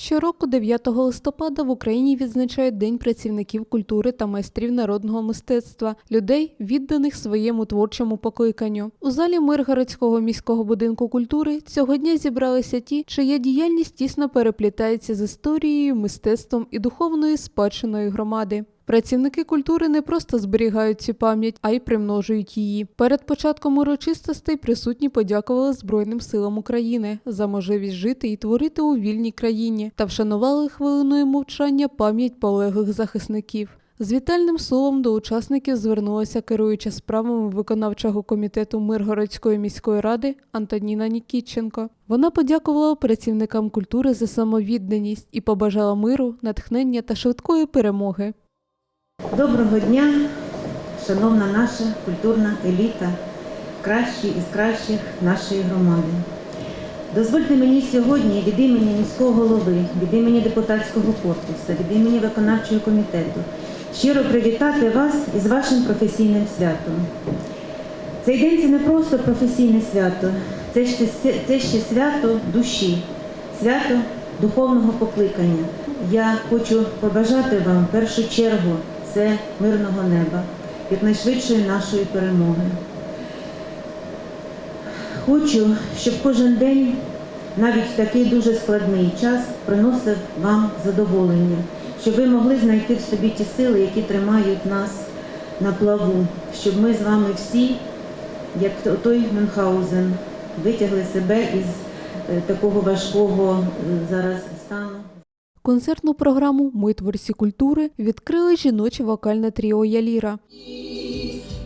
Щороку 9 листопада в Україні відзначають День працівників культури та майстрів народного мистецтва, людей, відданих своєму творчому покликанню. У залі Миргородського міського будинку культури цього дня зібралися ті, чия діяльність тісно переплітається з історією, мистецтвом і духовною спадщиною громади. Працівники культури не просто зберігають цю пам'ять, а й примножують її. Перед початком урочистостей присутні подякували Збройним силам України за можливість жити і творити у вільній країні та вшанували хвилиною мовчання пам'ять полеглих захисників. З вітальним словом до учасників звернулася керуюча справами виконавчого комітету Миргородської міської ради Антоніна Нікітченко. Вона подякувала працівникам культури за самовідданість і побажала миру, натхнення та швидкої перемоги. Доброго дня, шановна наша культурна еліта, кращі із кращих нашої громади. Дозвольте мені сьогодні від імені міського голови, від імені депутатського корпусу, від імені виконавчого комітету щиро привітати вас із вашим професійним святом. Цей день це не просто професійне свято, це ще, це ще свято душі, свято духовного покликання. Я хочу побажати вам в першу чергу це мирного неба, якнайшвидшої нашої перемоги. Хочу, щоб кожен день, навіть в такий дуже складний час, приносив вам задоволення, щоб ви могли знайти в собі ті сили, які тримають нас на плаву, щоб ми з вами всі, як той Мюнхгаузен, витягли себе із е, такого важкого е, зараз стану. Концертну програму Ми творці культури відкрили жіноче вокальне тріо Яліра.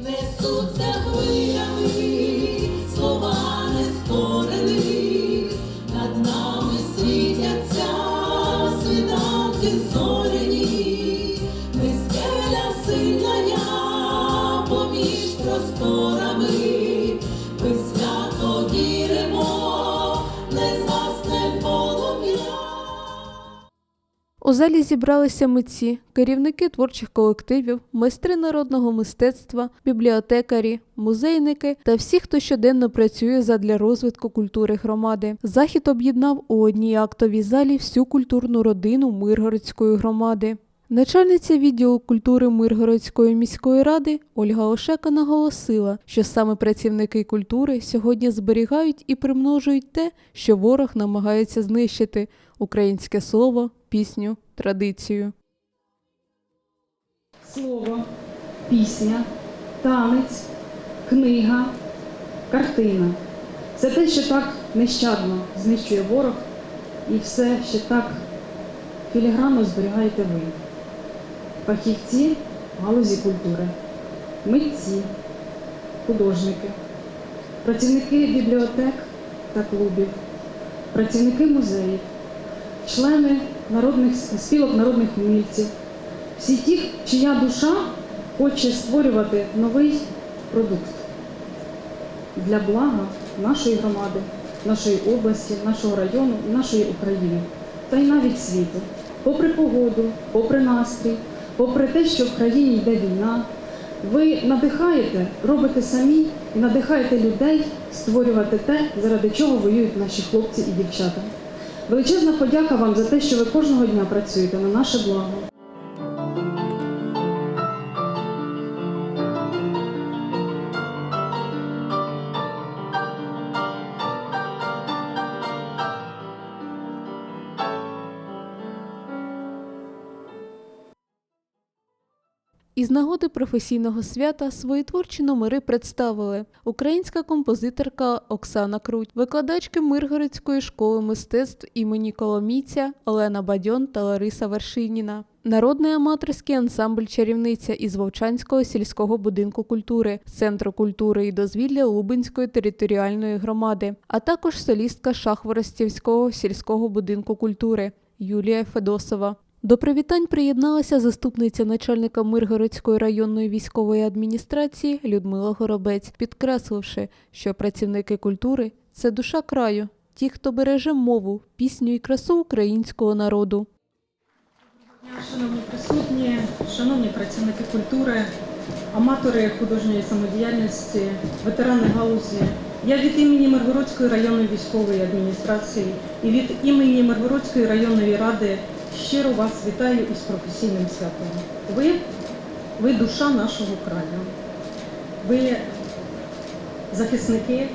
Несуться хвилями, У залі зібралися митці, керівники творчих колективів, майстри народного мистецтва, бібліотекарі, музейники та всі, хто щоденно працює задля розвитку культури громади. Захід об'єднав у одній актовій залі всю культурну родину Миргородської громади. Начальниця відділу культури Миргородської міської ради Ольга Ошека наголосила, що саме працівники культури сьогодні зберігають і примножують те, що ворог намагається знищити українське слово, пісню, традицію. слово, пісня, танець, книга, картина. Це те, що так нещадно знищує ворог, і все, що так філігранно зберігаєте ви. Фахівці галузі культури, митці, художники, працівники бібліотек та клубів, працівники музеїв, члени народних спілок народних умільців, всі ті, чия душа хоче створювати новий продукт для блага нашої громади, нашої області, нашого району, нашої України та й навіть світу. Попри погоду, попри настрій, попри те, що в країні йде війна, ви надихаєте, робите самі і надихаєте людей створювати те, заради чого воюють наші хлопці і дівчата. Величезна подяка вам за те, що ви кожного дня працюєте на наше благо. Із нагоди професійного свята свої творчі номери представили українська композиторка Оксана Круть, викладачки Миргородської школи мистецтв імені Коломійця Олена Бадьон та Лариса Вершиніна. Народний аматорський ансамбль чарівниця із Вовчанського сільського будинку культури, Центру культури і дозвілля Лубенської територіальної громади, а також солістка Шахворостівського сільського будинку культури Юлія Федосова. До привітань приєдналася заступниця начальника Миргородської районної військової адміністрації Людмила Горобець, підкресливши, що працівники культури це душа краю, ті, хто береже мову, пісню і красу українського народу. Шановні присутні, шановні працівники культури, аматори художньої самодіяльності, ветерани галузі Я від імені Миргородської районної військової адміністрації і від імені Миргородської районної ради щиро вас вітаю із професійним святом. Ви, ви душа нашого краю. Ви захисники,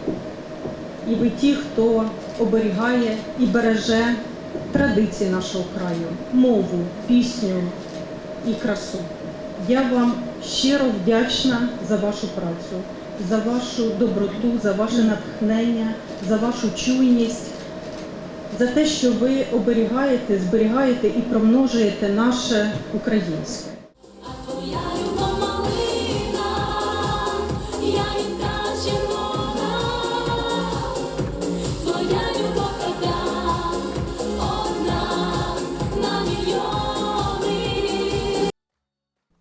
і ви ті, хто оберігає і береже традиції нашого краю, мову, пісню і красу. Я вам щиро вдячна за вашу працю, за вашу доброту, за ваше натхнення, за вашу чуйність, за те, що ви оберігаєте, зберігаєте і промножуєте наше українське.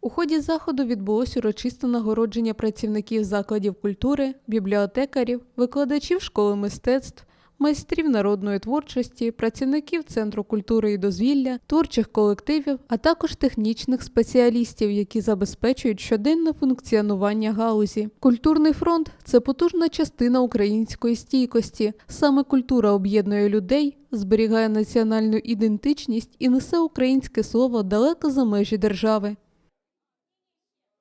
У ході заходу відбулось урочисте нагородження працівників закладів культури, бібліотекарів, викладачів школи мистецтв, майстрів народної творчості, працівників Центру культури і дозвілля, творчих колективів, а також технічних спеціалістів, які забезпечують щоденне функціонування галузі. Культурний фронт це потужна частина української стійкості. Саме культура об'єднує людей, зберігає національну ідентичність і несе українське слово далеко за межі держави.